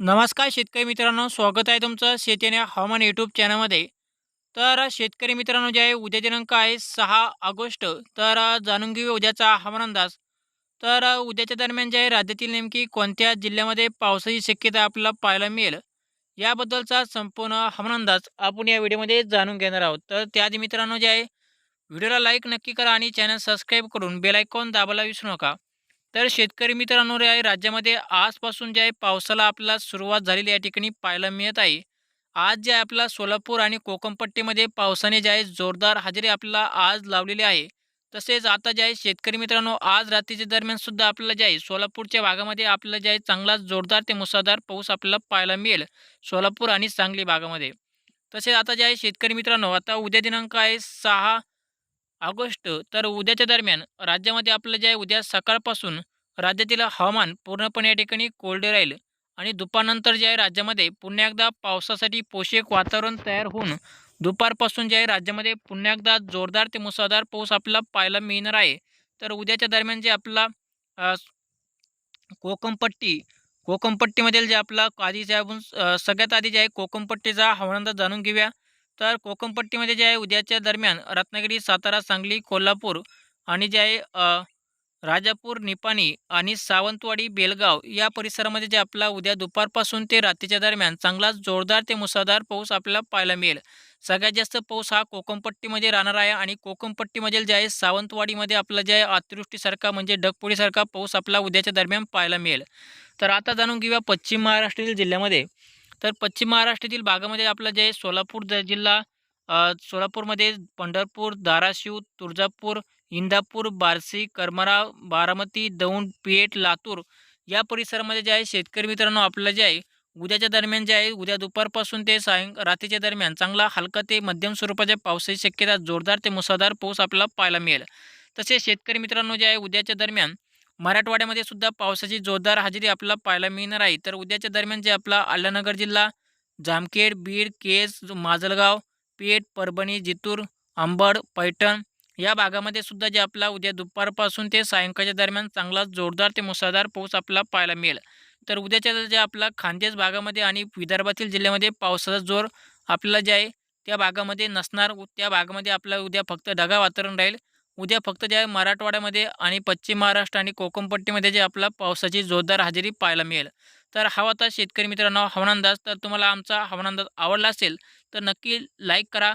नमस्कार शेतकरी मित्रांनो स्वागत आहे तुमचं शेती आणि हवामान यूट्यूब चॅनलमध्ये तर शेतकरी मित्रांनो जे आहे उद्या दिनांक आहे सहा ऑगस्ट. तर जाणून घेऊ उद्याचा हवामान अंदाज. तर उद्याच्या दरम्यान जे आहे राज्यातील नेमकी कोणत्या जिल्ह्यामध्ये पावसाची शक्यता आपल्याला पाहायला मिळेल? याबद्दलचा संपूर्ण हवामान अंदाज आपण या व्हिडिओमध्ये जाणून घेणार आहोत. तर त्याआधी मित्रांनो जे आहे व्हिडिओला लाईक नक्की करा आणि चॅनल सबस्क्राईब करून बेलायकॉन दाबायला विसरू नका. तर शेतकरी मित्रांनो रे आहे राज्यामध्ये आजपासून जे आहे पावसाला आपला सुरुवात झालेली या ठिकाणी पाहायला मिळत आहे. आज जे आहे आपला सोलापूर आणि कोकमपट्टीमध्ये पावसाने जे आहे जोरदार हजेरी आपल्याला आज लावलेली आहे. तसेच आता जे आहे शेतकरी मित्रांनो आज रात्रीच्या दरम्यान सुद्धा आपल्याला जे आहे सोलापूरच्या भागामध्ये आपल्याला जे आहे चांगला जोरदार ते मुसळधार पाऊस आपल्याला पाहायला मिळेल. सोलापूर आणि सांगली भागामध्ये. तसेच आता जे आहे शेतकरी मित्रांनो आता उद्या दिनांक आहे सहा ऑगस्ट. तर उद्याच्या दरम्यान राज्यामध्ये आपलं जे आहे उद्या सकाळपासून राज्यातील हवामान पूर्णपणे या ठिकाणी कोरडे राहील आणि दुपारनंतर जे आहे राज्यामध्ये पुन्हा एकदा पावसासाठी पोषक वातावरण तयार होऊन दुपारपासून जे आहे राज्यामध्ये पुन्हा एकदा जोरदार ते मुसळधार पाऊस आपल्याला पाहायला मिळणार आहे. तर उद्याच्या दरम्यान जे आपला कोकमपट्टी कोकमपट्टीमधील जे आपला आधी जे आपण सगळ्यात आधी जे आहे कोकमपट्टीचा हवामान जाणून घेऊया. तर कोकमपट्टीमध्ये जे आहे उद्याच्या दरम्यान रत्नागिरी सातारा सांगली कोल्हापूर आणि जे आहे राजापूर निपाणी आणि सावंतवाडी बेलगाव या परिसरामध्ये जे आपला उद्या दुपारपासून ते रात्रीच्या दरम्यान चांगलाच जोरदार ते मुसळधार पाऊस आपल्याला पाहायला मिळेल. सगळ्यात जास्त पाऊस हा कोकमपट्टीमध्ये राहणार आहे आणि कोकमपट्टीमधील जे आहे सावंतवाडीमध्ये आपला जे आहे अतिवृष्टीसारखा म्हणजे ढगपुडीसारखा पाऊस आपला उद्याच्या दरम्यान पाहायला मिळेल. तर आता जाणून घेऊया पश्चिम महाराष्ट्रातील जिल्ह्यामध्ये. तर पश्चिम महाराष्ट्रातील भागामध्ये आपलं जे आहे सोलापूर जिल्हा सोलापूरमध्ये पंढरपूर धाराशिव तुळजापूर इंदापूर बार्शी करमरा बारामती दौंड पेठ लातूर या परिसरामध्ये जे आहे शेतकरी मित्रांनो आपलं जे आहे उद्याच्या दरम्यान जे आहे उद्या दुपारपासून ते सायं रात्रीच्या दरम्यान चांगला हलका ते मध्यम स्वरूपाच्या पावसाची शक्यता जोरदार ते मुसळधार पाऊस आपल्याला पाहायला मिळेल. तसेच शेतकरी मित्रांनो जे आहे उद्याच्या दरम्यान मराठवाड्यामध्ये सुद्धा पावसाची जोरदार हजेरी आपल्याला पाहायला मिळणार आहे. तर उद्याच्या दरम्यान जे आपला अल्लानगर जिल्हा जामखेड बीड केज माजलगाव पेठ परभणी जितूर अंबड पैठण या भागामध्ये सुद्धा जे आपला उद्या दुपारपासून ते सायंकाळच्या दरम्यान चांगला जोरदार ते मुसळधार पाऊस आपला पाहायला मिळेल. तर उद्याच्या जे आपला खानदेश भागामध्ये आणि विदर्भातील जिल्ह्यामध्ये पावसाचा जोर आपल्याला जे आहे त्या भागामध्ये नसणार. त्या भागामध्ये आपला उद्या फक्त ढगा वातावरण राहील. उद्या फक्त जे आहे मराठवाड्यामध्ये आणि पश्चिम महाराष्ट्र आणि कोकणपट्टीमध्ये जे आपला पावसाची जोरदार हजेरी पाहायला मिळेल. तर हा होता शेतकरी मित्रांनो हवामान अंदाज तर तुम्हाला आमचा हवामान अंदाज आवडला असेल तर नक्की लाईक करा.